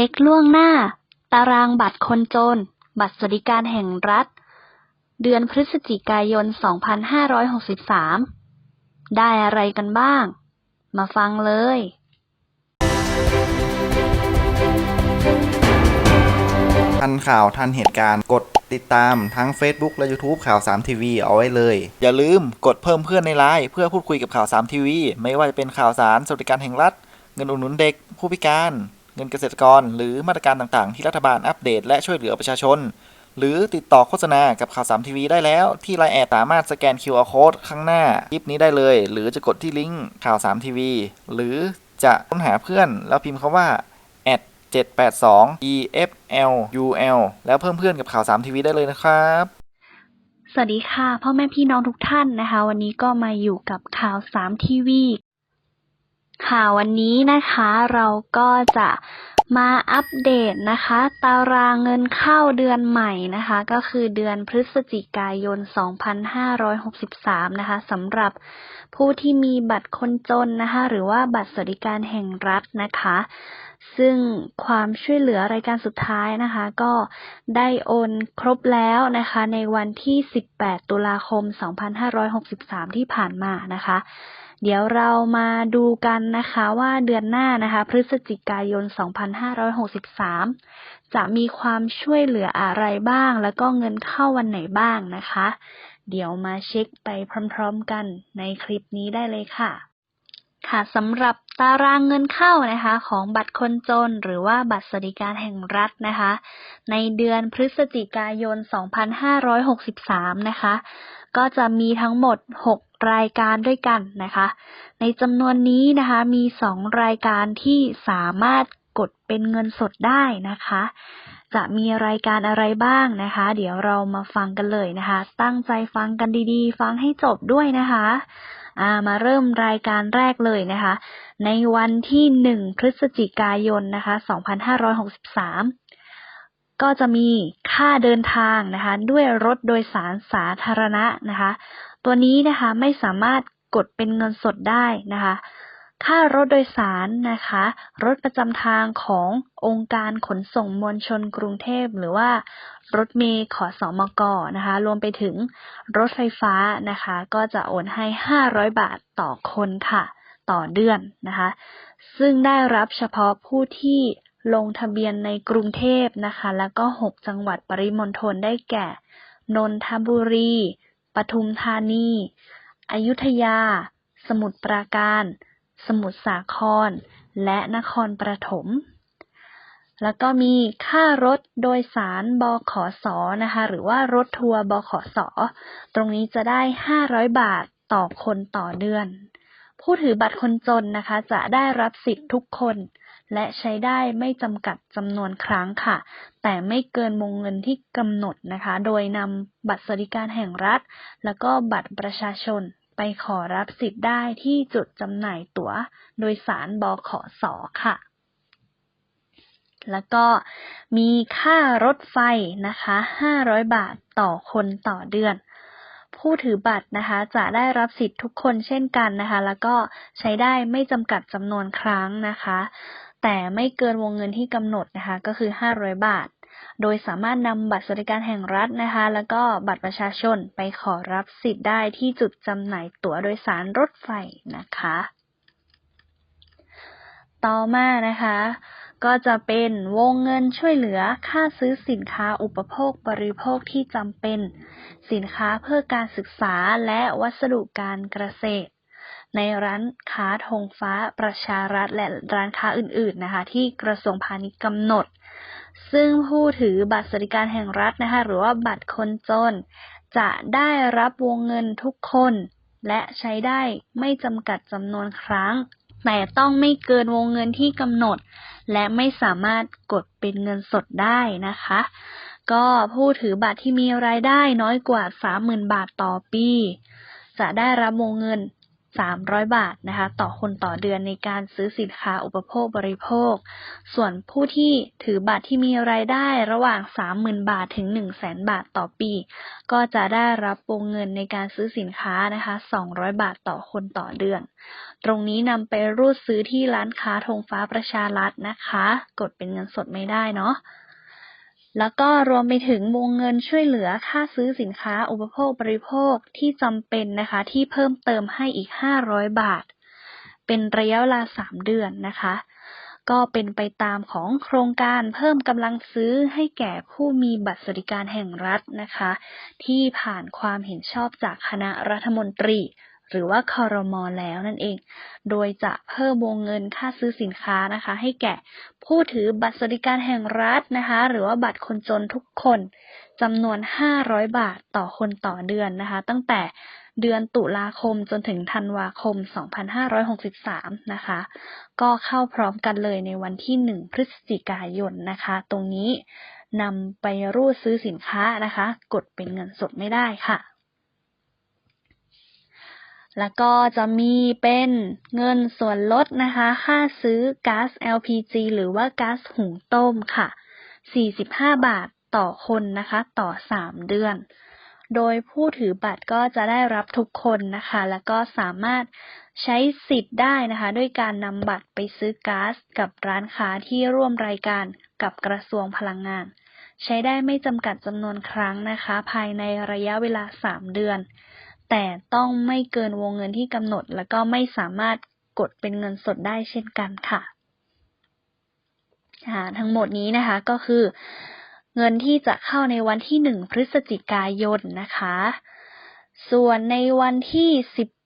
ช็คล่วงหน้า ตารางบัตรคนจน บัตรสวัสดิการแห่งรัฐ เดือนพฤศจิกายน 2563 ได้อะไรกันบ้าง มาฟังเลย ทันข่าวทันเหตุการณ์กดติดตามทั้ง Facebook และ YouTube ข่าว 3 ทีวีเอาไว้เลย อย่าลืมกดเพิ่มเพื่อนในไลน์เพื่อพูดคุยกับข่าว 3 ทีวี ไม่ว่าจะเป็นข่าวสารสวัสดิการแห่งรัฐ เงินอุดหนุนเด็กผู้พิการ เงินเกษตรกร หรือมาตรการต่างๆ ที่รัฐบาลอัปเดต และช่วยเหลือประชาชน หรือติดต่อโฆษณากับข่าว3ทีวีได้แล้ว ที่ไลน์แอดสามารถสแกน QR Code ข้างหน้าคลิปนี้ได้เลย หรือจะกดที่ลิงก์ข่าว3ทีวีหรือจะค้นหาเพื่อน แล้วพิมพ์คาว่า782 EFLUL แล้วเพิ่มเพื่อนกับข่าว3ทีวีได้เลยนะครับสวัสดีค่ะพ่อแม่พี่น้องทุกท่านนะคะ วันนี้ก็มาอยู่กับข่าว3ทีวี ค่ะวันนี้นะคะเราก็จะมาอัปเดตนะคะ ตารางเงินเข้าเดือนใหม่นะคะ ก็คือเดือนพฤศจิกายน 2563 นะคะสำหรับผู้ที่มีบัตรคนจนนะคะ หรือว่าบัตรสวัสดิการแห่งรัฐนะคะ ซึ่งความช่วยเหลือรายการสุดท้ายนะคะ ก็ได้โอนครบแล้วนะคะ ในวันที่ 18 ตุลาคม 2563 ที่ผ่านมานะคะ เดี๋ยวเรามาดูกันนะคะว่าเดือนหน้านะคะ พฤศจิกายน 2563 จะมีความช่วยเหลืออะไรบ้าง แล้วก็เงินเข้าวันไหนบ้างนะคะ เดี๋ยวมาเช็คไปพร้อม ๆ กันในคลิปนี้ได้เลยค่ะ ค่ะสำหรับตารางเงินเข้านะคะ ของบัตรคนจนหรือว่าบัตรสวัสดิการแห่งรัฐนะคะ ในเดือนพฤศจิกายน 2563 นะคะ ก็จะมีทั้งหมด 6 รายการด้วยกันนะคะ ในจำนวนนี้นะคะมี 2 รายการที่สามารถกดเป็นเงินสดได้นะคะ จะมีรายการอะไรบ้างนะคะ เดี๋ยวเรามาฟังกันเลยนะคะ ตั้งใจฟังกันดีๆ ฟังให้จบด้วยนะคะามาเริ่มรายการแรกเลยนะคะ ในวันที่ 1 พฤศจิกายนนะคะ 2563 ก็จะมีค่าเดินทางนะคะ ด้วยรถโดยสารสาธารณะนะคะ ตัวนี้นะคะไม่สามารถกดเป็นเงินสดได้นะคะ ค่ารถโดยสารนะคะ รถประจำทางขององค์การขนส่งมวลชนกรุงเทพหรือว่ารถเมล์ขอสอมกนะคะ รวมไปถึงรถไฟฟ้านะคะ ก็จะโอนให้ 500 บาทต่อคนค่ะ ต่อเดือนนะคะ ซึ่งได้รับเฉพาะผู้ที่ลงทะเบียนในกรุงเทพนะคะ แล้วก็ 6 จังหวัดปริมณฑลได้แก่ นนทบุรี ปทุมธานี อยุธยา สมุทรปราการ สมุทรสาคร และนครปฐม แล้วก็มีค่ารถโดยสารบขสนะคะ หรือว่ารถทัวร์บขสตรงนี้จะได้ 500 บาทต่อคนต่อเดือน ผู้ถือบัตรคนจนนะคะ จะได้รับสิทธิ์ทุกคน และใช้ได้ไม่จำกัดจำนวนครั้งค่ะ แต่ไม่เกินวงเงินที่กำหนดนะคะ โดยนำบัตรสวัสดิการแห่งรัฐ แล้วก็บัตรประชาชน ไปขอรับสิทธิ์ได้ที่จุดจำหน่ายตั๋วโดยสารบขสค่ะ แล้วก็มีค่ารถไฟนะคะ 500 บาทต่อคนต่อเดือน ผู้ถือบัตรนะคะ จะได้รับสิทธิ์ทุกคนเช่นกันนะคะ แล้วก็ใช้ได้ไม่จำกัดจำนวนครั้งนะคะ แต่ไม่เกินวงเงินที่กำหนดนะคะ ก็คือ 500 บาท โดยสามารถนำบัตรสวัสดิการแห่งรัฐนะคะ แล้วก็บัตรประชาชนไปขอรับสิทธิ์ได้ที่จุดจำหน่ายตั๋วโดยสารรถไฟนะคะ ต่อมานะคะก็จะเป็นวงเงินช่วยเหลือค่าซื้อสินค้าอุปโภคบริโภคที่จำเป็น สินค้าเพื่อการศึกษาและวัสดุการเกษตร ในร้านค้าธงฟ้าประชารัฐและร้านค้าอื่น ๆนะคะ ที่กระทรวงพาณิชย์กำหนด ซึ่งผู้ถือบัตรสวัสดิการแห่งรัฐนะคะหรือว่าบัตรคนจน จะได้รับวงเงินทุกคน และใช้ได้ไม่จำกัดจำนวนครั้ง แต่ต้องไม่เกินวงเงินที่กำหนด และไม่สามารถกดเป็นเงินสดได้นะคะ ก็ผู้ถือบัตรที่มีรายได้น้อยกว่า 30,000 บาทต่อปี จะได้รับวงเงิน 300 บาทนะคะต่อคนต่อเดือนในการซื้อสินค้าอุปโภคบริโภค ส่วนผู้ที่ถือบัตรที่มีรายได้ระหว่าง 30,000 บาทถึง 100,000 บาทต่อปี ก็จะได้รับวงเงินในการซื้อสินค้านะคะ 200 บาทต่อคนต่อเดือน ตรงนี้นำไปรูดซื้อที่ร้านค้าธงฟ้าประชารัฐนะคะ กดเป็นเงินสดไม่ได้เนาะ แล้วก็รวมไปถึงวงเงินช่วยเหลือค่าซื้อสินค้าอุปโภคบริโภคที่จำเป็นนะคะ ที่เพิ่มเติมให้อีก 500 บาท เป็นระยะเวลา 3 เดือนนะคะ ก็เป็นไปตามของโครงการเพิ่มกำลังซื้อให้แก่ผู้มีบัตรสวัสดิการแห่งรัฐนะคะ ที่ผ่านความเห็นชอบจากคณะรัฐมนตรี หรือว่าคอรมอแล้วนั่นเอง โดยจะเพิ่มวงเงินค่าซื้อสินค้านะคะ ให้แก่ผู้ถือบัตรสวัสดิการแห่งรัฐนะคะ หรือว่าบัตรคนจนทุกคนจำนวน 500 บาทต่อคนต่อเดือนนะคะ ตั้งแต่เดือนตุลาคมจนถึงธันวาคม 2563 นะคะ ก็เข้าพร้อมกันเลยในวันที่ 1 พฤศจิกายนนะคะ ตรงนี้นำไปรูดซื้อสินค้านะคะ กดเป็นเงินสดไม่ได้ค่ะ แล้วก็จะมีเป็นเงินส่วนลดนะคะ ค่าซื้อก๊าซ LPG หรือว่าก๊าซหุงต้มค่ะ 45 บาทต่อคนนะคะ ต่อ 3 เดือน โดยผู้ถือบัตรก็จะได้รับทุกคนนะคะ แล้วก็สามารถใช้สิทธิ์ได้นะคะ ด้วยการนำบัตรไปซื้อก๊าซกับร้านค้าที่ร่วมรายการกับกระทรวงพลังงาน ใช้ได้ไม่จำกัดจำนวนครั้งนะคะ ภายในระยะเวลา 3 เดือน แต่ต้องไม่เกินวงเงินที่กำหนด แล้วก็ไม่สามารถกดเป็นเงินสดได้เช่นกันค่ะ ทั้งหมดนี้นะคะก็คือ เงินที่จะเข้าในวันที่ 1 พฤศจิกายนนะคะ ส่วนในวันที่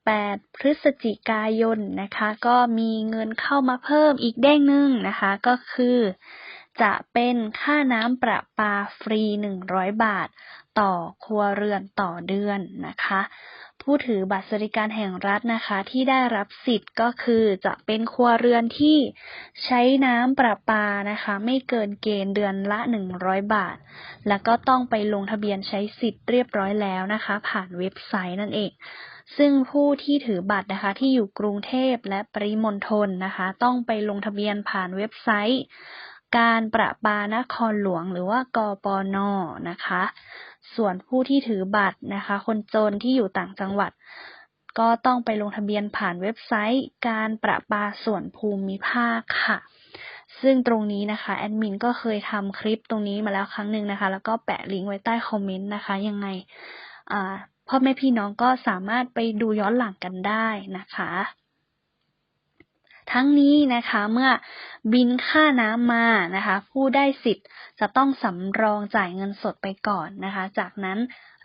18 พฤศจิกายนนะคะ ก็มีเงินเข้ามาเพิ่มอีกเด้งหนึ่งนะคะ ก็คือ จะเป็นค่าน้ำประปาฟรี 100 บาท ต่อครัวเรือนต่อเดือนนะคะ ผู้ถือบัตรสวัสดิการแห่งรัฐนะคะ ที่ได้รับสิทธิ์ก็คือจะเป็นครัวเรือนที่ใช้น้ำประปานะคะ ไม่เกินเกณฑ์เดือนละ 100 บาท แล้วก็ต้องไปลงทะเบียนใช้สิทธิ์เรียบร้อยแล้วนะคะ ผ่านเว็บไซต์นั่นเองซึ่งผู้ที่ถือบัตรนะคะที่อยู่กรุงเทพและปริมณฑลนะคะ ต้องไปลงทะเบียนผ่านเว็บไซต์ การประปานครหลวงหรือว่ากปนนะคะ ส่วนผู้ที่ถือบัตรนะคะ คนจนที่อยู่ต่างจังหวัด ก็ต้องไปลงทะเบียนผ่านเว็บไซต์ การประปาส่วนภูมิภาคค่ะ ซึ่งตรงนี้นะคะแอดมินก็เคยทำคลิปตรงนี้มาแล้วครั้งหนึ่งนะคะ แล้วก็แปะลิงก์ไว้ใต้คอมเมนต์นะคะ ยังไงพ่อแม่พี่น้องก็สามารถไปดูย้อนหลังกันได้นะคะ ทั้งนี้นะคะเมื่อบินค่าน้ำมานะคะ ผู้ได้สิทธิ์จะต้องสำรองจ่ายเงินสดไปก่อนนะคะ จากนั้น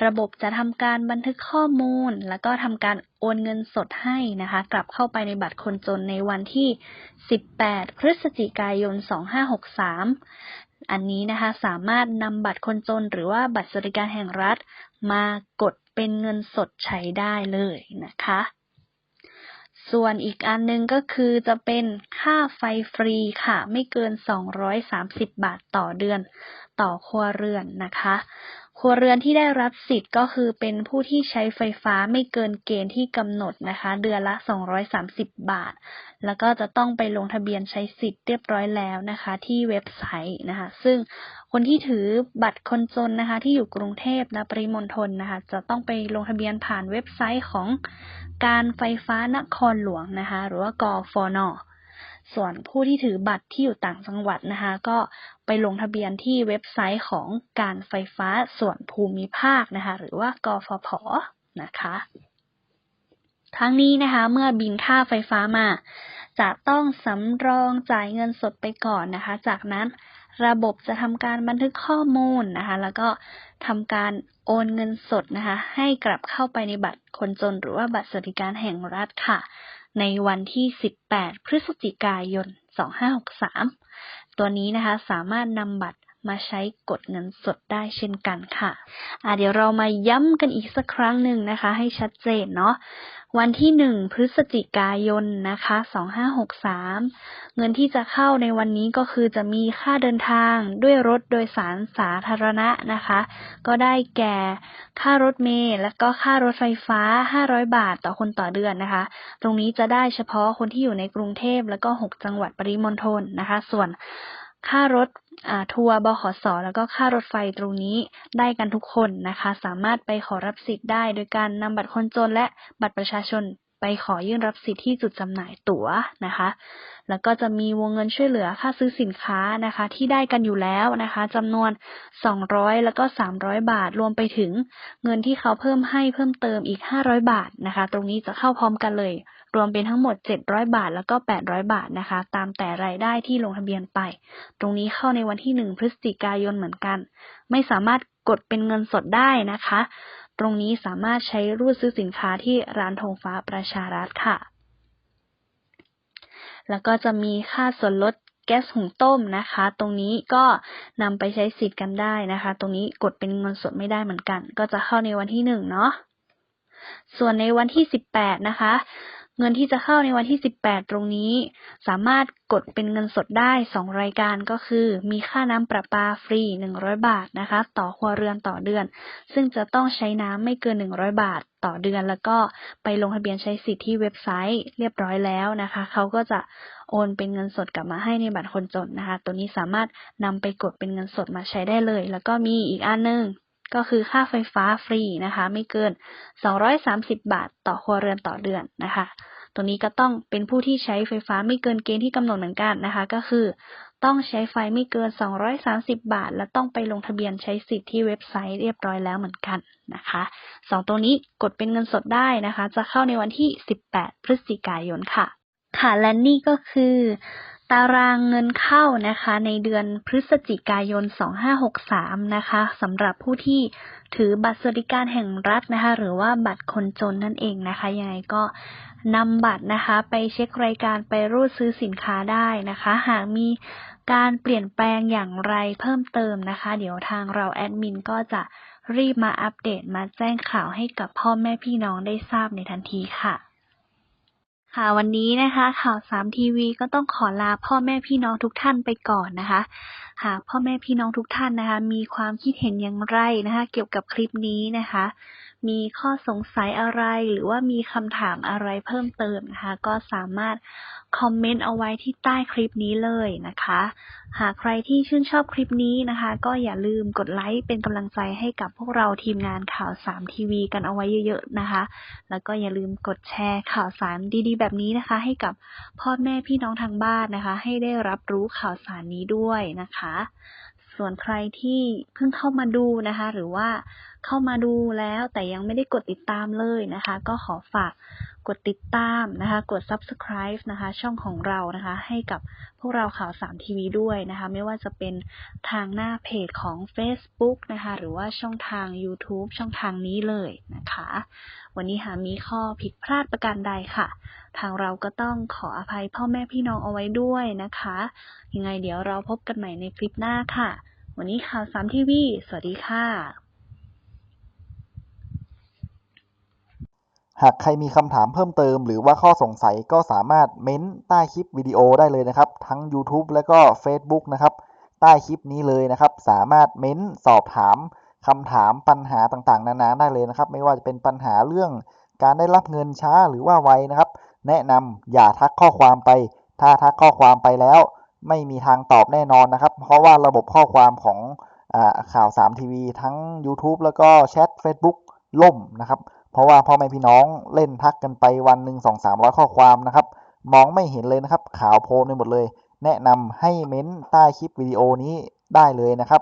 ระบบจะทำการบันทึกข้อมูล แล้วก็ทำการโอนเงินสดให้นะคะ กลับเข้าไปในบัตรคนจนในวันที่ 18 พฤศจิกายน 2563 อันนี้นะคะสามารถนำบัตรคนจนหรือว่าบัตรสวัสดิการแห่งรัฐ มากดเป็นเงินสดใช้ได้เลยนะคะ ส่วนอีกอันหนึงก็คือจะเป็นค่าไฟฟรีค่ะ ไม่เกิน 230 บาทต่อเดือน ต่อครัวเรือนนะคะ ครัวเรือนที่ได้รับสิทธิ์ก็คือเป็นผู้ที่ใช้ไฟฟ้าไม่เกินเกณฑ์ที่กำหนดนะคะ เดือนละ 230 บาท แล้วก็จะต้องไปลงทะเบียนใช้สิทธิ์เรียบร้อยแล้วนะคะ ที่เว็บไซต์นะคะ ซึ่งคนที่ถือบัตรคนจนนะคะ ที่อยู่กรุงเทพและปริมณฑลนะคะ จะต้องไปลงทะเบียนผ่านเว็บไซต์ของการไฟฟ้านครหลวงนะคะ หรือว่ากฟน ส่วนผู้ที่ถือบัตรที่อยู่ต่างจังหวัดนะคะ ก็ไปลงทะเบียนที่เว็บไซต์ของการไฟฟ้าส่วนภูมิภาคนะคะ หรือว่ากฟผนะคะทั้งนี้นะคะ เมื่อบินค่าไฟฟ้ามา จะต้องสำรองจ่ายเงินสดไปก่อนนะคะ จากนั้นระบบจะทำการบันทึกข้อมูลนะคะ แล้วก็ทำการโอนเงินสดนะคะ ให้กลับเข้าไปในบัตรคนจนหรือว่าบัตรสวัสดิการแห่งรัฐค่ะ ในวันที่ 18 พฤศจิกายน 2563 ตัวนี้นะคะสามารถนำบัตรมาใช้กดเงินสดได้เช่นกันค่ะอะเดี๋ยวเรามาย้ำกันอีกสักครั้งหนึ่งนะคะ ให้ชัดเจนเนาะ วันที่1พฤศจิกายนนะคะ2563เงินที่จะเข้าในวันนี้ก็คือจะมีค่าเดินทางด้วยรถโดยสารสาธารณะนะคะ ก็ได้แก่ค่ารถเมล์และก็ค่ารถไฟฟ้า500บาทต่อคนต่อเดือนนะคะ ตรงนี้จะได้เฉพาะคนที่อยู่ในกรุงเทพแล้วก็6จังหวัดปริมณฑลนะคะ ส่วน ค่ารถทัวร์บขสแล้วก็ค่ารถไฟตรงนี้ได้กันทุกคนนะคะ สามารถไปขอรับสิทธิ์ได้ โดยการนำบัตรคนจนและบัตรประชาชน ไปขอยื่นรับสิทธิ์ที่จุดจำหน่ายตั๋วนะคะ แล้วก็จะมีวงเงินช่วยเหลือค่าซื้อสินค้านะคะ ที่ได้กันอยู่แล้วนะคะจำนวน 200 แล้วก็ 300 บาท รวมไปถึงเงินที่เขาเพิ่มให้เพิ่มเติมอีก 500 บาทนะคะ ตรงนี้จะเข้าพร้อมกันเลย รวมเป็นทั้งหมด 700 บาท แล้วก็ 800 บาทนะคะ ตามแต่รายได้ที่ลงทะเบียนไป ตรงนี้เข้าในวันที่ 1 พฤศจิกายนเหมือนกัน ไม่สามารถกดเป็นเงินสดได้นะคะ ตรงนี้สามารถใช้รูดซื้อสินค้าที่ร้านธงฟ้าประชารัฐค่ะ แล้วก็จะมีค่าส่วนลดแก๊สหุงต้มนะคะ ตรงนี้ก็นำไปใช้สิทธิ์กันได้นะคะ ตรงนี้กดเป็นเงินสดไม่ได้เหมือนกัน ก็จะเข้าในวันที่หนึ่งเนาะส่วนในวันที่ 18 นะคะ เงินที่จะเข้าในวันที่ 18 ตรงนี้ สามารถกดเป็นเงินสดได้ 2 รายการก็คือ มีค่าน้ำประปาฟรี 100 บาทนะคะ ต่อครัวเรือนต่อเดือน ซึ่งจะต้องใช้น้ำไม่เกิน 100 บาทต่อเดือน แล้วก็ไปลงทะเบียนใช้สิทธิ์ที่เว็บไซต์เรียบร้อยแล้วนะคะ เขาก็จะโอนเป็นเงินสดกลับมาให้ในบัตรคนจนนะคะ ตัวนี้สามารถนำไปกดเป็นเงินสดมาใช้ได้เลย แล้วก็มีอีกอันหนึง ก็คือค่าไฟฟ้าฟรีนะคะ ไม่เกิน 230 บาทต่อครัวเรือนต่อเดือนนะคะ ตรงนี้ก็ต้องเป็นผู้ที่ใช้ไฟฟ้าไม่เกินเกณฑ์ที่กำหนดเหมือนกันนะคะ ก็คือ ต้องใช้ไฟไม่เกิน 230 บาท และต้องไปลงทะเบียนใช้สิทธิ์ที่เว็บไซต์เรียบร้อยแล้วเหมือนกันนะคะสองตัวนี้กดเป็นเงินสดได้นะคะ จะเข้าในวันที่ 18 พฤศจิกายนค่ะ ค่ะและนี่ก็คือ ตารางเงินเข้านะคะ ในเดือนพฤศจิกายน 2563 นะคะสำหรับผู้ที่ถือบัตรสวัสดิการแห่งรัฐนะคะ หรือว่าบัตรคนจนนั่นเองนะคะ ยังไงก็นำบัตรนะคะ ไปเช็ครายการไปรูดซื้อสินค้าได้นะคะ หากมีการเปลี่ยนแปลงอย่างไรเพิ่มเติมนะคะ เดี๋ยวทางเราแอดมินก็จะรีบมาอัปเดตมาแจ้งข่าวให้กับพ่อแม่พี่น้องได้ทราบในทันทีค่ะ ค่ะวันนี้นะคะ ข่าวสามทีวีก็ต้องขอลาพ่อแม่พี่น้องทุกท่านไปก่อนนะคะ หากพ่อแม่พี่น้องทุกท่านนะคะ มีความคิดเห็นอย่างไรนะคะ เกี่ยวกับคลิปนี้นะคะ มีข้อสงสัยอะไร หรือว่ามีคำถามอะไรเพิ่มเติมนะคะ ก็สามารถคอมเมนต์เอาไว้ที่ใต้คลิปนี้เลยนะคะ หากใครที่ชื่นชอบคลิปนี้นะคะ ก็อย่าลืมกดไลค์เป็นกำลังใจให้กับพวกเราทีมงานข่าวสามทีวีกันเอาไว้เยอะๆนะคะ แล้วก็อย่าลืมกดแชร์ข่าวสารดีๆ แบบนี้นะคะ ให้กับพ่อแม่พี่น้องทางบ้านนะคะ ให้ได้รับรู้ข่าวสารนี้ด้วยนะคะ ส่วนใครที่เพิ่งเข้ามาดูนะคะ หรือว่าเข้ามาดูแล้วแต่ยังไม่ได้กดติดตามเลยนะคะ ก็ขอฝากกดติดตามนะคะ กด subscribe นะคะ ช่องของเรานะคะ ให้กับพวกเราข่าวสามทีวีด้วยนะคะ ไม่ว่าจะเป็นทางหน้าเพจของ Facebook นะคะ หรือว่าช่องทาง YouTube ช่องทางนี้เลยนะคะ วันนี้หากมีข้อผิดพลาดประการใดค่ะ ทางเราก็ต้องขออภัยพ่อแม่พี่น้องเอาไว้ด้วยนะคะ ยังไงเดี๋ยวเราพบกันใหม่ในคลิปหน้าค่ะ วันนี้ข่าวสามทีวีสวัสดีค่ะ หากใครมีคำถามเพิ่มเติม หรือว่าข้อสงสัยก็สามารถเม้นใต้คลิปวิดีโอได้เลยนะครับ ทั้ง YouTube และก็ Facebook นะครับ ใต้คลิปนี้เลยนะครับ สามารถเม้นสอบถาม คำถามปัญหาต่างๆ นานาได้เลยนะครับ ไม่ว่าจะเป็นปัญหาเรื่องการได้รับเงินช้าหรือว่าไวนะครับ แนะนำอย่าทักข้อความไป ถ้าทักข้อความไปแล้ว ไม่มีทางตอบแน่นอนนะครับ เพราะว่าระบบข้อความของอข่าว3ทีวีทั้ง YouTube แล้วก็แชท Facebook ล่มนะครับ เพราะว่าพ่อแม่พี่น้องเล่นทักกันไปวันหนึ่งสองสามร้อยข้อความนะครับ มองไม่เห็นเลยนะครับ ข่าวโพลไปหมดเลย แนะนำให้เม้นใต้คลิปวิดีโอนี้ได้เลยนะครับ